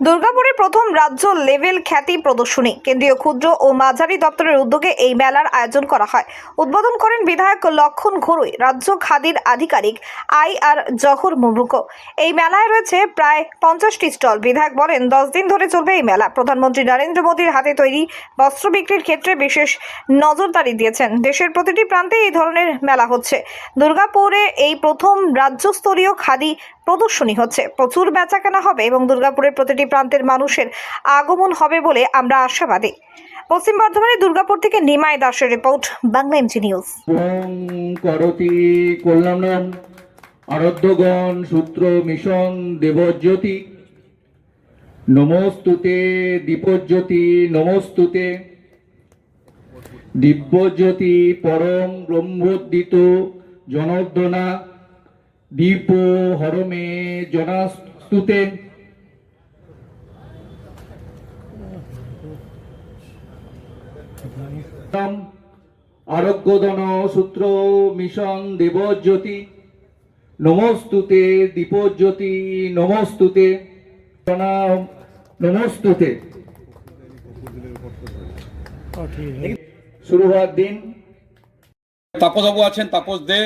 দুর্গাপুরের প্রথম রাজ্য লেভেল খ্যাতি প্রদর্শনী। কেন্দ্রীয় ক্ষুদ্র ও মাঝারি দপ্তরের উদ্যোগে এই মেলার আয়োজন করা হয়। উদ্বোধন করেন বিধায়ক লক্ষণ ঘোরুই, রাজ্য খাদির আধিকারিক আই আর জহর মুমরুকো এই মেলায় রয়েছে প্রায় পঞ্চাশটি স্টল। বিধায়ক বলেন, দশ দিন ধরে চলবে এই মেলা। প্রধানমন্ত্রী নরেন্দ্র মোদীর হাতে তৈরি বস্ত্র বিক্রির ক্ষেত্রে বিশেষ নজরদারি দিয়েছেন। দেশের প্রতিটি প্রান্তে এই ধরনের মেলা হচ্ছে। দুর্গাপুরে এই প্রথম রাজ্যস্তরীয় খাদি প্রদর্শনী হচ্ছে। প্রচুর বেচাকেনা হবে এবং দুর্গাপুরের প্রতিটি প্রান্তের মানুষের আগমন হবে বলে আমরা আশাবাদী। পশ্চিম বর্ধমানের দুর্গাপুর থেকে নিমায় দাসের রিপোর্ট, বাংলা এমজি নিউজ করতি আরাধ্যগণ, সূত্র মিশন, দেবজ্যোতি। নমস্তুতে, দীপজ্যোতি, নমস্তুতে। দিব্যজ্যোতি পরম ব্রহ্মোদ্দিত জনার্দনা। দীপ হরমে জনাস্তুতে। আরোগ্যদন সূত্র মিশন দেবজ্যোতি। নমস্তুতে দীপজ্যোতি নমস্তুতে। প্রণাম নমস্তুতে। শুরু হওয়ার দিন। তাপস তাপসবাবু আছেন তাপস দে।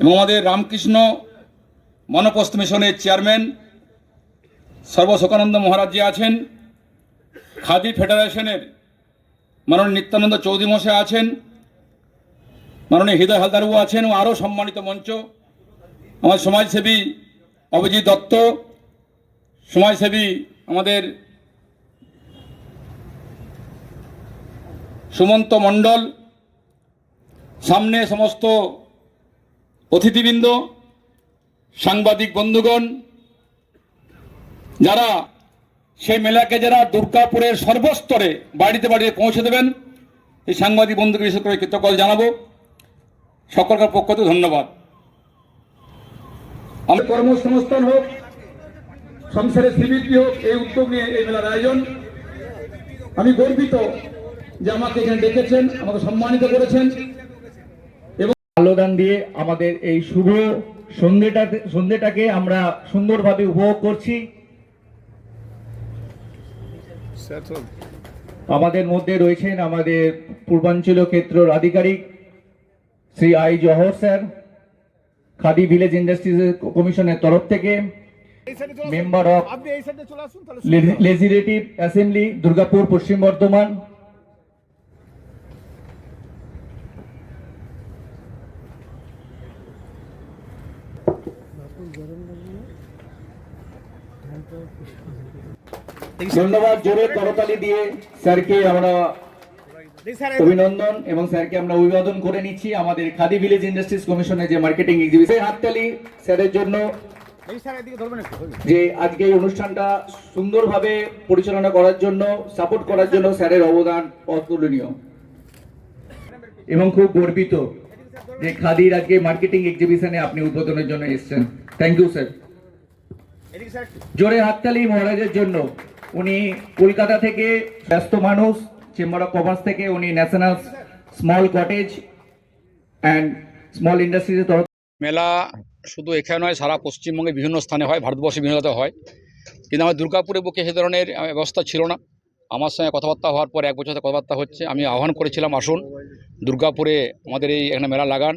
এবং আমাদের রামকৃষ্ণ মনপস্ত মিশনের চেয়ারম্যান সর্বশোকানন্দ মহারাজ যে আছেন, খাদি ফেডারেশনের মাননীয় নিত্যানন্দ চৌধুরী মশাই আছেন, মাননীয় হৃদয় হালদারবাবু আছেন ও আরও সম্মানিত মঞ্চ আমার সমাজসেবী অভিজিৎ দত্ত, সমাজসেবী আমাদের সুমন্ত মণ্ডল, সামনে সমস্ত অতিথিবৃন্দ, সাংবাদিক বন্ধুগণ, যারা সেই মেলাকে যারা দুর্গাপুরের সর্বস্তরে বাড়িতে বাড়িতে পৌঁছে দেবেন, এই সাংবাদিক বন্ধুকে বিশেষ করে কৃতজ্ঞতা জানাব। সকলকার পক্ষ থেকে ধন্যবাদ। আমি কর্মসংস্থান হোক, সংসারের শ্রীবৃদ্ধি হোক, এই উদ্যোগ নিয়ে এই মেলার আয়োজন। আমি গর্বিত যে আমাকে এখানে ডেকেছেন, আমাকে সম্মানিত করেছেন। আলোদান দিয়ে আমাদের এই শুভ সন্ধ্যেটাতে সন্ধ্যেটাকে আমরা সুন্দরভাবে উপভোগ করছি। আমাদের মধ্যে রয়েছেন আমাদের পূর্বাঞ্চল ক্ষেত্রের আধিকারিক Shri I Jahar sir Khadi village industries কমিশনের তরফ থেকে member of legislative assembly Durgapur পশ্চিম বর্ধমান। ধন্যবাদ জোরে করতালি দিয়ে স্যারকে আমরা অভিনন্দন এবং স্যারকে আমরা অভিবাদন করে নিচ্ছি আমাদের খাদি ভিলেজ ইন্ডাস্ট্রিজ কমিশনের যে মার্কেটিং এক্সিবিশন হাততালি স্যারের জন্য যে আজকে এই অনুষ্ঠানটা সুন্দরভাবে পরিচালনা করার জন্য সাপোর্ট করার জন্য স্যারের অবদান অতুলনীয়। এবং খুব গর্বিত যে খাদির আজকে মার্কেটিং এক্সিবিশনে আপনি উদ্বোধনের জন্য এসেছেন। Thank you sir. জোরে হাততালি মহারাজের জন্য। উনি কলকাতা থেকে ব্যস্ত মানুষ চেম্বার অফ কমার্স থেকে উনি national small cottage and small ইন্ডাস্ট্রিজের তরফ মেলা শুধু এখানে নয় সারা পশ্চিমবঙ্গে বিভিন্ন স্থানে হয় ভারতবর্ষে বিভিন্ন জায়গাতে হয়। কিন্তু আমার দুর্গাপুরের বুকে সে ধরনের ব্যবস্থা ছিল না। আমার সঙ্গে কথাবার্তা হওয়ার পর এক বছর কথাবার্তা হচ্ছে। আমি আহ্বান করেছিলাম আসুন দুর্গাপুরে আমাদের এই এখানে মেলা লাগান।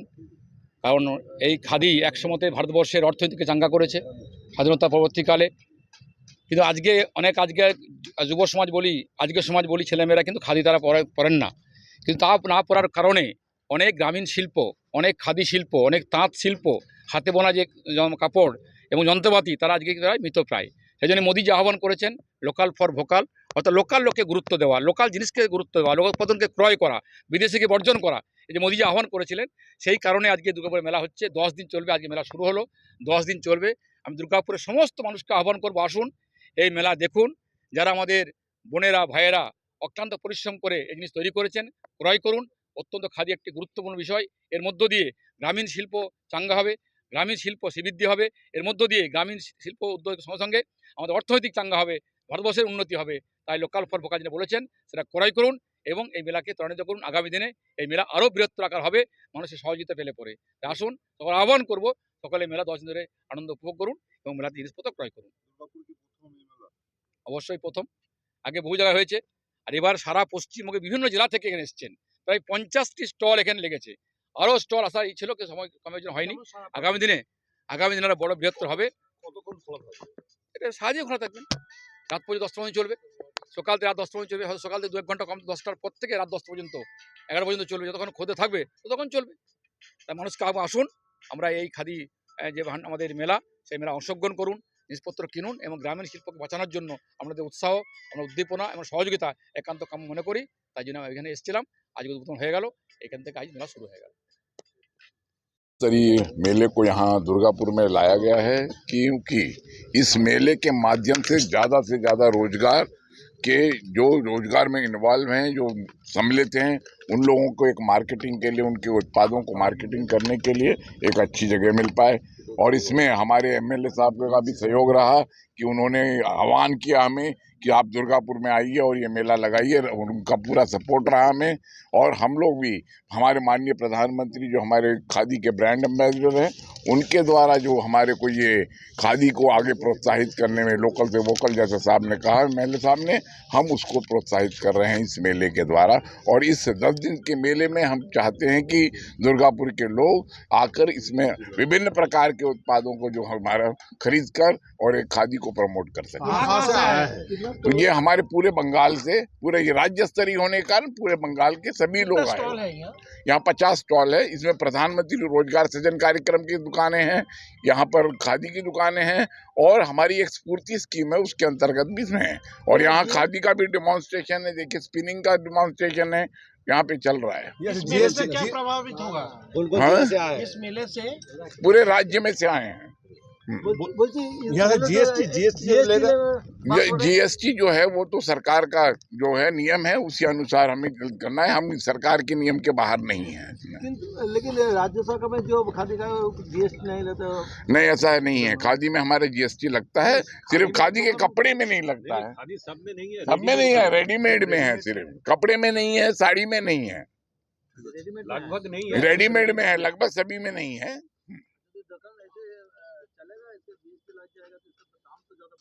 কারণ এই খাদি একসময়তে ভারতবর্ষের অর্থনীতিকে চাঙ্গা করেছে, স্বাধীনতা পরবর্তীকালে। কিন্তু আজকে অনেক আজকে যুব সমাজ বলি আজকের সমাজ বলি ছেলেমেয়েরা কিন্তু খাদি তারা পরে পড়েন না। কিন্তু তা না পড়ার কারণে অনেক গ্রামীণ শিল্প, অনেক খাদি শিল্প, অনেক তাঁত শিল্প, হাতে বোনা যে কাপড় এবং যন্ত্রপাতি তারা আজকে প্রায়। মৃতপ্রায় সেই জন্য মোদী যে আহ্বান করেছেন লোকাল ফর ভোকাল অর্থাৎ লোকাল লোককে গুরুত্ব দেওয়া লোকাল জিনিসকে গুরুত্ব দেওয়া লোক উৎপাদনকে ক্রয় করা বিদেশিকে বর্জন করা, এই যে মোদী যে আহ্বান করেছিলেন, সেই কারণে আজকে দুর্গাপুরে মেলা হচ্ছে। দশ দিন চলবে, আজকে মেলা শুরু হলো। দশ দিন চলবে। আমি দুর্গাপুরের সমস্ত মানুষকে আহ্বান করব, আসুন এই মেলা দেখুন। যারা আমাদের বোনেরা, ভাইয়েরা অক্লান্ত পরিশ্রম করে এই জিনিস তৈরি করেছেন, ক্রয় করুন। অত্যন্ত খাদি একটি গুরুত্বপূর্ণ বিষয়। এর মধ্য দিয়ে গ্রামীণ শিল্প চাঙ্গা হবে, গ্রামীণ শিল্প শ্রীবৃদ্ধি হবে। এর মধ্য দিয়ে গ্রামীণ শিল্প উদ্যোগের সঙ্গে সঙ্গে আমাদের অর্থনৈতিক চাঙ্গা হবে। ভারতবর্ষের উন্নতি হবে। তাই লোকাল ফর ভোকা যেটা বলেছেন সেটা ক্রয় করুন এবং এই মেলাকে ত্বরান্বিত করুন। আগামী দিনে এই মেলা আরও বৃহত্তর আকার হবে মানুষের সহযোগিতা পেলে পরে। তাই আসুন সকল আহ্বান করব সকলে মেলা দশ দিন ধরে আনন্দ উপভোগ করুন এবং মেলাতে জিনিসপত্র ক্রয় করুন। অবশ্যই প্রথম। আগে বহু জায়গায় হয়েছে। আর এবার সারা পশ্চিমবঙ্গে বিভিন্ন জেলা থেকে এখানে এসছেন। প্রায় পঞ্চাশটি স্টল এখানে লেগেছে। আরও স্টল আসার ই ছিল কিন্তু সময় কমের জন্য হয়নি। আগামী দিনে আগামী দিনে বড় বৃহত্তর হবে। এটা সাহায্যে খোলা থাকবেন রাত পর্যন্ত দশটা পর্যন্ত চলবে। সকাল থেকে রাত দশটা পর্যন্ত চলবে। হয়তো সকাল থেকে দু এক ঘণ্টা কম, দশটার পর থেকে রাত দশটা পর্যন্ত এগারো পর্যন্ত চলবে। যতক্ষণ খোদে থাকবে, ততক্ষণ চলবে। তাই মানুষকে আবার আসুন, আমরা এই খাদি যে আমাদের মেলা, সেই মেলা অংশগ্রহণ করুন, জিনিসপত্র কিনুন এবং গ্রামীণ শিল্পকে বাঁচানোর জন্য আমাদের উৎসাহ, আমরা উদ্দীপনা এবং সহযোগিতা, একান্ত কাম মনে করি। তাই জন্য আমি এখানে এসেছিলাম। আজ উদ্বোধন হয়ে গেল। এখান থেকে আজ মেলা শুরু হয়ে গেল। स्तरीय मेले को यहाँ दुर्गापुर में लाया गया है क्योंकि इस मेले के माध्यम से ज़्यादा से ज़्यादा रोज़गार के जो रोज़गार में इन्वॉल्व हैं, जो सम्मिलित हैं, उन लोगों को एक मार्केटिंग के लिए, उनके उत्पादों को मार्केटिंग करने के लिए एक अच्छी जगह मिल पाए। और इसमें हमारे एमएलए साहब का भी सहयोग रहा कि उन्होंने आह्वान किया हमें कि आप दुर्गापुर में आइए और ये मेला लगाइए उनका पूरा सपोर्ट रहा हमें। और हम लोग भी हमारे माननीय प्रधानमंत्री जो हमारे खादी के ब्रांड एम्बेसडर हैं उनके द्वारा जो हमारे को ये खादी को आगे प्रोत्साहित करने में लोकल से वोकल जैसे साहब ने कहा मेले साहब ने हम उसको प्रोत्साहित कर रहे हैं इस मेले के द्वारा। और इस दस दिन के मेले में हम चाहते हैं कि दुर्गापुर के लोग आकर इसमें विभिन्न प्रकार के उत्पादों को जो हमारा खरीद कर और एक खादी को प्रमोट कर सकें। से आया है तो ये हमारे पूरे बंगाल से पूरे ये राज्य स्तरीय होने के कारण पूरे बंगाल के सभी लोग आए हैं। यहाँ? पचास स्टॉल है इसमें प्रधानमंत्री रोज़गार सृजन कार्यक्रम की दुकानें हैं यहाँ पर खादी की दुकानें हैं और हमारी एक स्फूर्ति स्कीम है उसके अंतर्गत भी इसमें है। और यहाँ खादी का भी डिमॉन्स्ट्रेशन है देखिए स्पिनिंग का डिमॉन्स्ट्रेशन है यहाँ पे चल रहा है। ये इस मेले से क्या प्रभावित होगा? हाँ? इस मेले से? पूरे राज्य में से आए हैं। जीएसटी जीएसटी जो लेगा। ये जीएसटी जो है वो तो सरकार का जो है नियम है उसी अनुसार हमें करना है। हम सरकार के नियम के बाहर नहीं है लेकिन राज्य सरकार में जो खादी का जीएसटी नहीं लेते नहीं ऐसा नहीं है। खादी में हमारे जीएसटी लगता है। सिर्फ़ खादी के कपड़े में नहीं लगता है। सब में नहीं है। सब में नहीं है रेडीमेड में है सिर्फ़। कपड़े में नहीं है साड़ी में नहीं है। लगभग नहीं है। रेडीमेड में है लगभग सभी में नहीं है।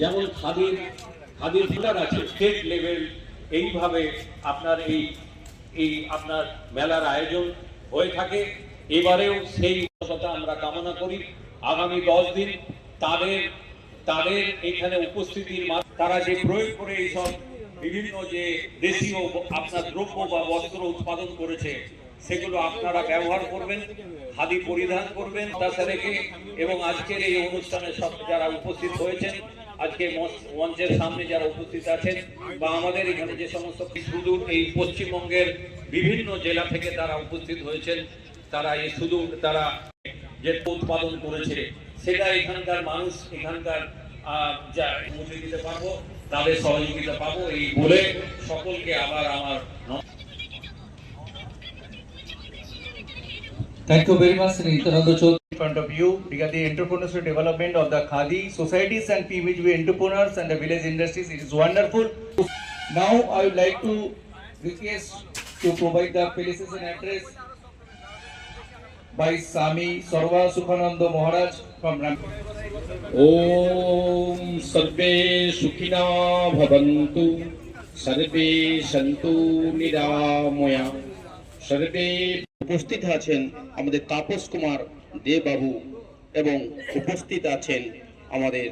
যেমন খাদির খাদির ফিলার আছে স্টেট লেভেল এইভাবে আপনার এই এই আপনার মেলার আয়োজন হয়ে থাকে। এবারেও সেই কথা আমরা কামনা করি। আগামী দশ দিন তাদের তাদের এখানে উপস্থিতির তারা যে প্রয়োগ করে এইসব বিভিন্ন যে দেশীয় আপনার দ্রব্য বা বস্ত্র উৎপাদন করেছে, সেগুলো আপনারা ব্যবহার করবেন, খাদি পরিধান করবেন, তাছাড়া রেখে এবং আজকের এই অনুষ্ঠানে সব যারা উপস্থিত হয়েছেন আজকে মঞ্চের সামনে যারা উপস্থিত আছেন বা আমাদের এখানে যে সমস্ত সুদূর এই পশ্চিমবঙ্গের বিভিন্ন জেলা থেকে তারা উপস্থিত হয়েছেন, তারা এই সুদূর, তারা যে উৎপাদন করেছে, সেটা এখানকার মানুষ, এখানকার যা দিতে পারব তাদের সহযোগিতা পাবো, এই বলে সকলকে আবার আমার front of you regarding the entrepreneurship development of the Khadi societies and PVGV entrepreneurs and the village industries. It is wonderful. Now I would like to request to provide the felicitation address by Sami Sarva Sukhananda Maharaj from Ram. Om Sarve Sukhina Bhavantu Sarve Santu Niramaya Sarve উপস্থিত আছেন আমাদের তাপস কুমার দেববাবু এবং উপস্থিত আছেন আমাদের